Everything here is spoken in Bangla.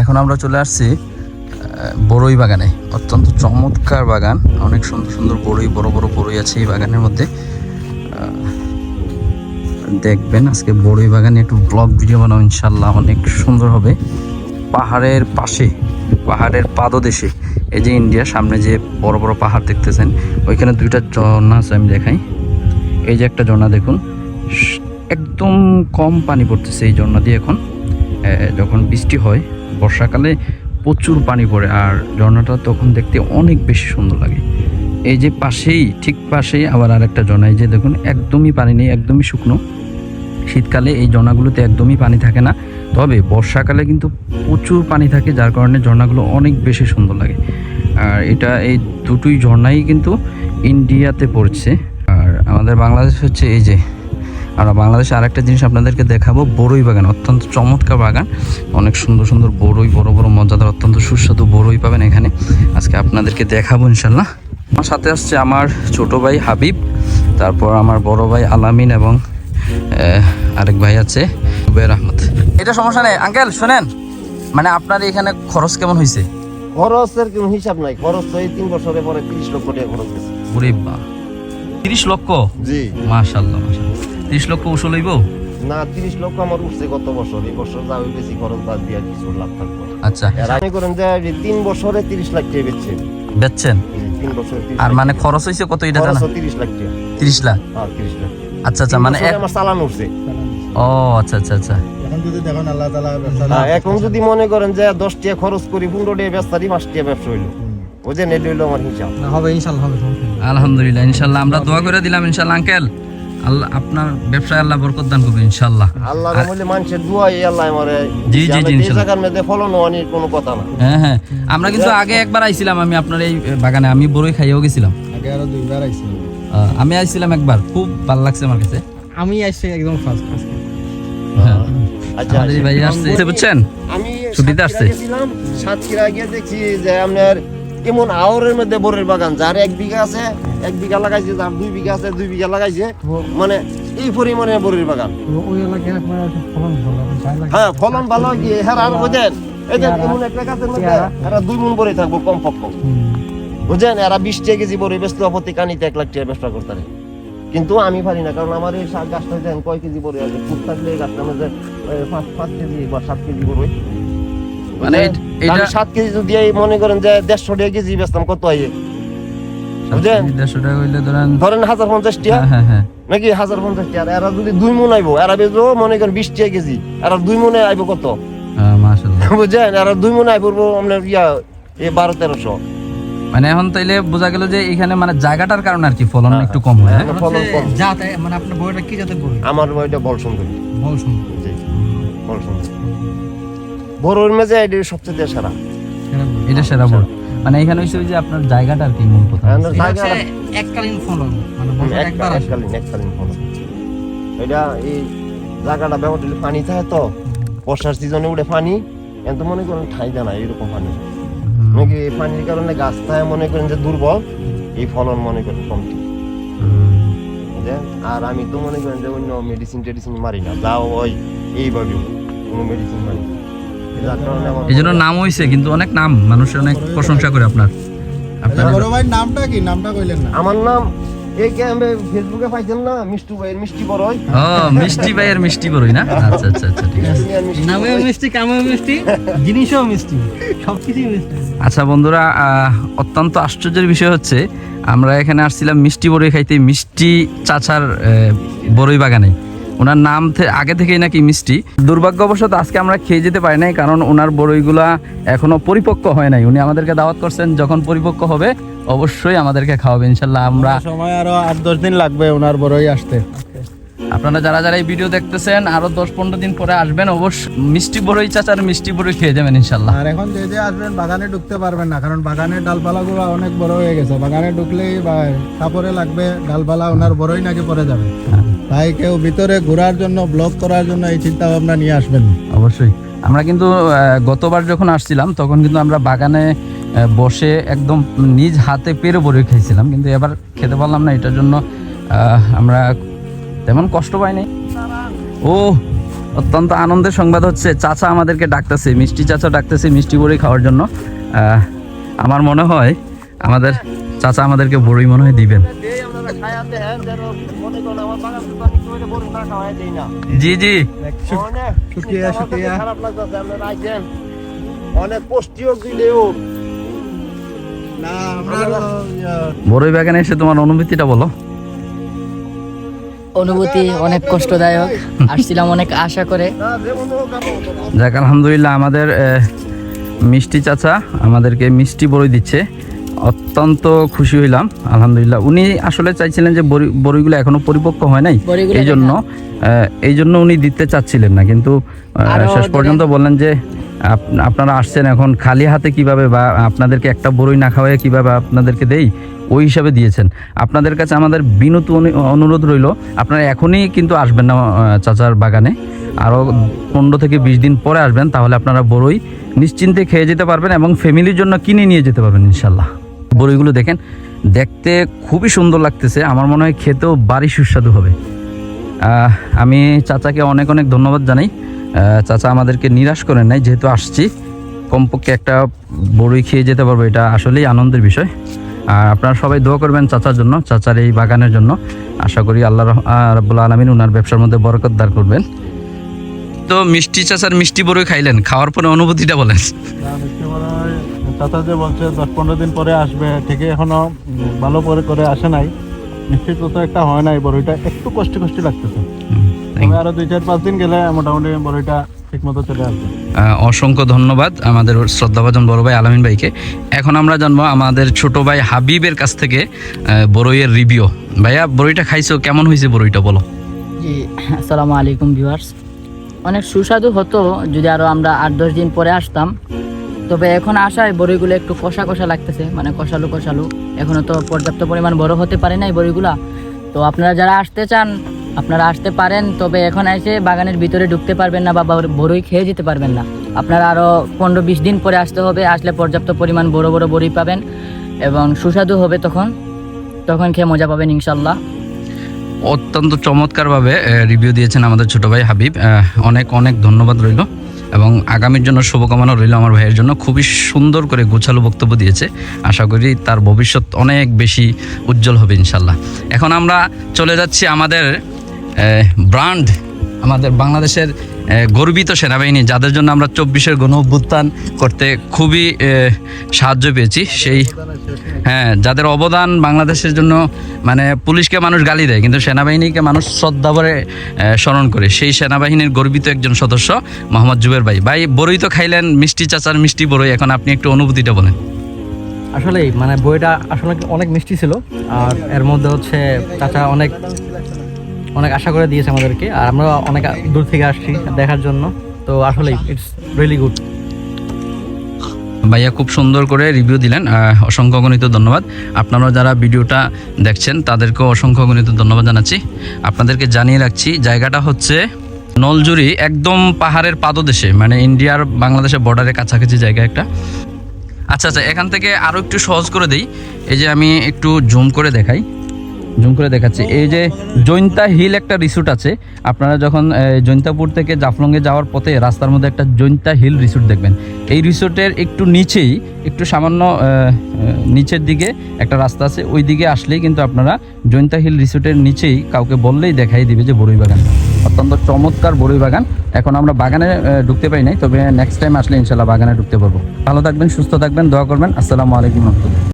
এখন আমরা চলে আসছি বড়ই বাগানে। অত্যন্ত চমৎকার বাগান। অনেক সুন্দর সুন্দর বড়ই, বড় বড় বড়ই আছে এই বাগানের মধ্যে। দেখবেন আজকে বড়ই বাগানে একটু ব্লগ ভিডিও বানাবো ইনশাল্লাহ অনেক সুন্দর হবে। পাহাড়ের পাশে, পাহাড়ের পাদদেশে, এই যে ইন্ডিয়া সামনে যে বড় বড় পাহাড় দেখতেছেন, ওইখানে দুইটা ঝর্ণা আছে আমি দেখাই। এই যে একটা ঝর্ণা দেখুন, একদম কম পানি পড়তেছে এই ঝর্ণা দিয়ে এখন। যখন বৃষ্টি হয়, বর্ষাকালে প্রচুর পানি পড়ে আর ঝর্ণাটা তখন দেখতে অনেক বেশি সুন্দর লাগে। এই যে পাশেই, ঠিক পাশেই আবার আরেকটা ঝর্ণা, এই যে দেখুন, একদমই পানি নেই, একদমই শুকনো। শীতকালে এই ঝর্ণাগুলোতে একদমই পানি থাকে না। তবে বর্ষাকালে কিন্তু প্রচুর পানি থাকে, যার কারণে ঝর্ণাগুলো অনেক বেশি সুন্দর লাগে। আর এটা এই দুটোই ঝর্ণাই কিন্তু ইন্ডিয়াতে পড়ছে। আর আমাদের বাংলাদেশ হচ্ছে এই যে আমরা বাংলাদেশে আরেকটা জিনিস আপনাদেরকে দেখাবো বড়ই বাগান অত্যন্ত চমৎকার বাগান। অনেক সুন্দর সুন্দর বড়ই বড় বড় মজাদার অত্যন্ত সুস্বাদু বড়ই পাবেন এখানে। আজকে আপনাদেরকে দেখাবো ইনশাল্লাহ। আমার সাথে আসছে আমার ছোট ভাই হাবিব তারপর আমার বড় ভাই আলামিন এবং আরেক ভাই আছে জুবের আহমদ। এটা সমস্যা নেই। আঙ্কেল শোনেন মানে আপনার এখানে খরচ কেমন হয়েছে খরচের কোনো হিসাব নাই। খরচ তো এই তিন বছরে পরে তিরিশ লক্ষ টাকা খরচ বা তিরিশ লক্ষ? জি। মাশাল্লাহ মাশাল্লাহ। তিরিশ লক্ষ উসুল হইব না তিরিশ লক্ষ আমার উঠছে গত বছর এই বছর যা বেশি খরচ বাদ দিয়ে কিছু লাভ থাকবে আচ্ছা। আপনি করেন যে এই তিন বছরে তিরিশ লাখ টাকা বেচছে। বেচছেন? তিন বছরে আর মানে খরচ হয়েছে কত এটা জানা? তিরিশ লাখ টাকা। তিরিশ লাখ? হ্যাঁ তিরিশ লাখ আচ্ছা আচ্ছা মানে এক আমার চালান উঠছে। ও আচ্ছা আচ্ছা আচ্ছা। এখন যদি দেখেন আল্লাহ তালা ব্যবসা হ্যাঁ, এখন যদি মনে করেন যে দশ টাকা খরচ করি পনেরো টাকা ব্যবসা দিই পাঁচ টাকা ব্যবসা হইল। বুঝলেন এটা হইল আমার হিসাব। হবে ইনশাল্লাহ হবে আলহামদুলিল্লাহ ইনশাল্লাহ আমরা দোয়া করে দিলাম ইনশাল্লাহ আঙ্কেল। আল্লাহ আপনার ব্যবসায় আল্লাহ বরকত দান করবে ইনশাল্লাহ আল্লাহ বলে মানুষের দুয়াই আল্লাহ আমার জি, জি, জি, এই ইনশাল্লাহ। জায়গার মধ্যে ফলন হওয়ানির কোনো কথা না। হ্যাঁ হ্যাঁ। আমরা কিন্তু আগে একবার আইছিলাম আমি আপনার এই বাগানে আমি বড়ই খাইয়েও গেছিলাম। আগে আরও দুইবার আইছি আহ, আমি আইছিলাম একবার খুব ভালো লাগছে আমার কাছে। আমি আইছি একদম ফার্স্ট হ্যাঁ। আচ্ছা ভাই আসছে বুঝছেন? আমি ছুটিতে আসছে। সাতক্ষীরা সাতক্ষীরা গিয়ে দেখছি যে আপনার এমন আওরের মধ্যে বরের বাগান যার এক বিঘা আছে এক বিঘা লাগাইছে যার দুই বিঘা আছে দুই বিঘা লাগাইছে। মানে এই পরিমাণে বরের বাগান। ওই ফলন ভালো চাই লাগে হ্যাঁ ফলন ভালো গিয়ে হ্যাঁ আর বুঝেন যে এমন একটা গাছের মধ্যে এরা দুই মন বরে থাকব কম পক্ষ বুঝেন এরা বিশ টাকা কেজি বরে বেচতে প্রতি কানিতে এক লাখ টাকা ব্যবসা করতে পারে। কিন্তু আমি পারি না কারণ আমার এই শাক গাছটা দেন কয় কেজি বরে আছে? খুব থাকলে এই গাছটার মধ্যে পাঁচ পাঁচ কেজি বা সাত কেজি বড়ই মানে এই- সাত কেজি যদি মনে করেন যে দেড়শো টাকা কেজি বেচতাম কত হয়? বুঝলেন? দেড়শো টাকা হইলে ধরেন ধরেন হাজার পঞ্চাশ টাকা হ্যাঁ হ্যাঁ হ্যাঁ। নাকি হাজার পঞ্চাশ টাকা এরা যদি দুই মন আইবো এরা বেচবো মনে করেন বিশ টাকা কেজি। এরা দুই মনে আইবো কত? হ্যাঁ, বুঝলেন এরা দুই মনে আইবো আপনার ইয়া এই বারো তেরোশো। মানে এখন তাইলে বোঝা গেল যে এখানে মানে জায়গাটার কারণে আর কি ফলন একটু কম হয়? ফলন কম। জাত মানে আপনার বইটা কি জাতের বই? আমার ওইটা বল সুন্দর বল শুনুন জি বল সুন্দর বড়োর মেজে এটা সবচেয়ে সেরা। এটা সেরা বড় মানে এখানে ওই যে আপনার জায়গাটা আর কি মূল কথা জায়গা এককালীন ফলন মানে একবার এককালীন এককালীন ফলন এটা এই জায়গাটা ব্যবহার হলে পানি থাকে তো বর্ষার সিজনে উঠে পানি এত মনে করেন ঠাই দেয় না এরকম পানি। নাকি এই পানির কারণে গাছ থাকে মনে করেন যে দুর্বল এই ফলন মনে করেন কম আর আমি তো মনে করেন যে অন্য মেডিসিন টেডিসিন মারি না যাও ওই এইভাবে কোনো মেডিসিন মারি না। এই জন্য নাম হয়েছে কিন্তু অনেক নাম মানুষ অনেক প্রশংসা করে আপনার। আপনার বড় ভাই নামটা কি? নামটা কইলেন না। আমার নাম এই কে আমি ফেসবুকে পাইছেন না? মিষ্টু ভাইয়ের মিষ্টি বড়ই। ও মিষ্টি ভাইয়ের মিষ্টি বড়ই না? আচ্ছা আচ্ছা আচ্ছা ঠিক আছে। নামেও মিষ্টি কামেও মিষ্টি জিনিসও মিষ্টি সবকিছুই মিষ্টি। আচ্ছা বন্ধুরা আহ, অত্যন্ত আশ্চর্যের বিষয় হচ্ছে আমরা এখানে আসছিলাম মিষ্টি বড়ই খাইতে মিষ্টি চাচার বড়ই বাগানে। ওনার নাম আগে থেকেই নাকি মিষ্টি। দুর্ভাগ্যবশত আজকে আমরা খেয়ে যেতে পারি নাই কারণ ওনার বড়ইগুলা এখনও পরিপক্ক হয় নাই। উনি আমাদেরকে দাওয়াত করছেন যখন পরিপক্ক হবে অবশ্যই আমাদেরকে খাওয়াবে ইনশাল্লাহ আমরা সময় আরও আট দশ দিন লাগবে ওনার বড়ই আসতে। আপনারা যারা যারা এই ভিডিও দেখতেছেন আরও দশ পনেরো দিন পরে আসবেন অবশ্যই মিষ্টি বড়ই চাচার মিষ্টি বড়ই খেয়ে যাবেন ইনশাল্লাহ। আর এখন যে যে আসবেন বাগানে ঢুকতে পারবেন না কারণ বাগানের ডালপালাগুলো অনেক বড় হয়ে গেছে। বাগানে ঢুকলেই বা কাপড়ে লাগবে ডালপালা ওনার বড়ই নাকি পরে যাবে। তাই কেউ ভিতরে ঘোরার জন্য ব্লক করার জন্য এই চিন্তা ভাবনা নিয়ে আসবেন। অবশ্যই। আমরা কিন্তু গতবার যখন আসছিলাম, তখন কিন্তু আমরা বাগানে বসে একদম নিজ হাতে পেরে বড়ি খেয়েছিলাম, কিন্তু এবার খেতে পারলাম না, এটার জন্য আমরা তেমন কষ্ট পাইনি। ও, অত্যন্ত আনন্দের সংবাদ হচ্ছে, চাচা আমাদেরকে ডাকতেছে, মিষ্টি চাচা ডাকতেছে মিষ্টি বড়ি খাওয়ার জন্য। আমার মনে হয় আমাদের চাচা আমাদেরকে বড়ি মনে হয় দিবেন। জি জি। অনেক পুষ্টিও দিলেও বড়ই বাগানে এসে তোমার অনুভূতিটা বলো। অনুভূতি অনেক কষ্টদায়ক আসছিলাম অনেক আশা করে। যাক আলহামদুলিল্লাহ আমাদের মিষ্টি চাচা আমাদেরকে মিষ্টি বড়ি দিচ্ছে। অত্যন্ত খুশি হইলাম আলহামদুলিল্লাহ। উনি আসলে চাইছিলেন যে বড়ি বড়িগুলো এখনও পরিপক্ক হয় নাই। এই জন্য এই জন্য উনি দিতে চাচ্ছিলেন না। কিন্তু শেষ পর্যন্ত বললেন যে আপ- আপনারা আসছেন এখন খালি হাতে কীভাবে বা আপনাদেরকে একটা বড়ই না খাওয়াই কীভাবে আপনাদেরকে দেই ওই হিসাবে দিয়েছেন। আপনাদের কাছে আমাদের বিনত অনুরোধ রইল আপনারা এখনই কিন্তু আসবেন না চাচার বাগানে। আরও পনেরো থেকে বিশ দিন পরে আসবেন তাহলে আপনারা বড়ই নিশ্চিন্তে খেয়ে যেতে পারবেন এবং ফ্যামিলির জন্য কিনে নিয়ে যেতে পারবেন ইনশাল্লাহ বড়ইগুলো দেখেন, দেখতে খুবই সুন্দর লাগতেছে। আমার মনে হয় খেতেও বাড়ি সুস্বাদু হবে। আমি চাচাকে অনেক অনেক ধন্যবাদ জানাই। চাচা আমাদেরকে নিরাশ করেন নাই, যেহেতু আসছি। কমপক্ষে একটা বড়ই খেয়ে যেতে পারব, এটা আসলেই আনন্দের বিষয়। আর আপনারা সবাই দোয়া করবেন চাচার জন্য, চাচার এই বাগানের জন্য। আশা করি আল্লাহ রাব্বুল আলমিন ওনার ব্যবসার মধ্যে বরকত দার করবেন। তো মিষ্টি চাচার মিষ্টি বড়ই খাইলেন খাওয়ার পরে অনুভূতিটা বলেন। চাচা যে বলছে দশ পনেরো দিন পরে আসবে ঠিকই এখনও ভালো করে করে আসে নাই। নিশ্চিত তো একটা হয় নাই বড়িটা একটু কষ্ট কষ্ট লাগতেছে। তবে আরও দুই চার পাঁচ দিন গেলে মোটামুটি বড়িটা ঠিক মতো চলে আসবে। অসংখ্য ধন্যবাদ আমাদের শ্রদ্ধাভাজন বড় ভাই আলামিন ভাইকে। এখন আমরা জানব আমাদের ছোট ভাই হাবিবের কাছ থেকে বড়ইয়ের রিভিউ ভাইয়া বড়ইটা খাইছো কেমন হয়েছে বড়ইটা বলো। জি আসসালামু আলাইকুম ভিউয়ার্স অনেক সুস্বাদু হতো যদি আরও আমরা আট, দশ দিন পরে আসতাম। তবে এখন আসায় বড়িগুলো একটু কষা কষা লাগতেছে মানে কষালু কষালু। এখনও তো পর্যাপ্ত পরিমাণ বড় হতে পারে নাই বড়িগুলা। তো আপনারা যারা আসতে চান, আপনারা আসতে পারেন, তবে এখন এসে বাগানের ভিতরে ঢুকতে পারবেন না বা বড়- বড়ই খেয়ে যেতে পারবেন না। আপনারা আরও পনেরো বিশ দিন পরে আসতে হবে, আসলে পর্যাপ্ত পরিমাণ বড় বড় বড়ি পাবেন এবং সুস্বাদু হবে তখন। তখন খেয়ে মজা পাবেন ইনশাল্লাহ। অত্যন্ত চমৎকারভাবে রিভিউ দিয়েছেন আমাদের ছোটো ভাই হাবিব। অনেক অনেক ধন্যবাদ রইল এবং আগামীর জন্য শুভকামনা রইল আমার ভাইয়ের জন্য। খুবই সুন্দর করে গোছালো বক্তব্য দিয়েছে। আশা করি তার ভবিষ্যৎ অনেক বেশি উজ্জ্বল হবে ইনশাল্লাহ। এখন আমরা চলে যাচ্ছি আমাদের ব্রান্ড আমাদের বাংলাদেশের গর্বিত সেনাবাহিনী, যাদের জন্য আমরা চব্বিশের গণ অভ্যুত্থান করতে খুবই সাহায্য পেয়েছি। সেই হ্যাঁ যাদের অবদান বাংলাদেশের জন্য মানে পুলিশকে মানুষ গালি দেয়, কিন্তু সেনাবাহিনীকে মানুষ শ্রদ্ধা ভরে স্মরণ করে। সেই সেনাবাহিনীর গর্বিত একজন সদস্য মোহাম্মদ জুবের ভাই। ভাই, বড়ই তো খাইলেন মিষ্টি চাচার মিষ্টি বড়ই, এখন আপনি একটু অনুভূতিটা বলেন। আসলেই মানে বইটা আসলে অনেক মিষ্টি ছিল, আর এর মধ্যে হচ্ছে চাচা অনেক অনেক আশা করে দিয়েছে আমাদেরকে। আর আমরা অনেক দূর থেকে আসছি দেখার জন্য। তো আসলে ইটস রিয়েলি গুড ভাইয়া খুব সুন্দর করে রিভিউ দিলেন অসংখ্য গণিত ধন্যবাদ। আপনারা যারা ভিডিওটা দেখছেন, তাদেরকেও অসংখ্য গণিত ধন্যবাদ জানাচ্ছি। আপনাদেরকে জানিয়ে রাখছি, জায়গাটা হচ্ছে নলজুরি, একদম পাহাড়ের পাদদেশে মানে ইন্ডিয়ার বাংলাদেশের বর্ডারের কাছাকাছি জায়গা একটা। আচ্ছা আচ্ছা এখান থেকে আরও একটু সহজ করে দেই। এই যে আমি একটু জুম করে দেখাই। জুম করে দেখাচ্ছি। এই যে জৈন্তা হিল একটা রিসোর্ট আছে। আপনারা যখন জৈন্তাপুর থেকে জাফলংয়ে যাওয়ার পথে রাস্তার মধ্যে একটা জৈন্তা হিল রিসোর্ট দেখবেন। এই রিসোর্টের একটু নিচেই, একটু সামান্য নিচের দিকে একটা রাস্তা আছে। ওই দিকে আসলেই কিন্তু আপনারা জৈন্তা হিল রিসোর্টের নিচেই কাউকে বললেই দেখাই দিবে যে বড়ই বাগান। অত্যন্ত চমৎকার বড়ই বাগান। এখন আমরা বাগানে ঢুকতে পাই নাই, তবে নেক্সট টাইম আসলে ইনশাল্লাহ বাগানে ঢুকতে পারব। ভালো থাকবেন, সুস্থ থাকবেন, দোয়া করবেন। আসসালামু আলাইকুম রহমতুল্লাহ।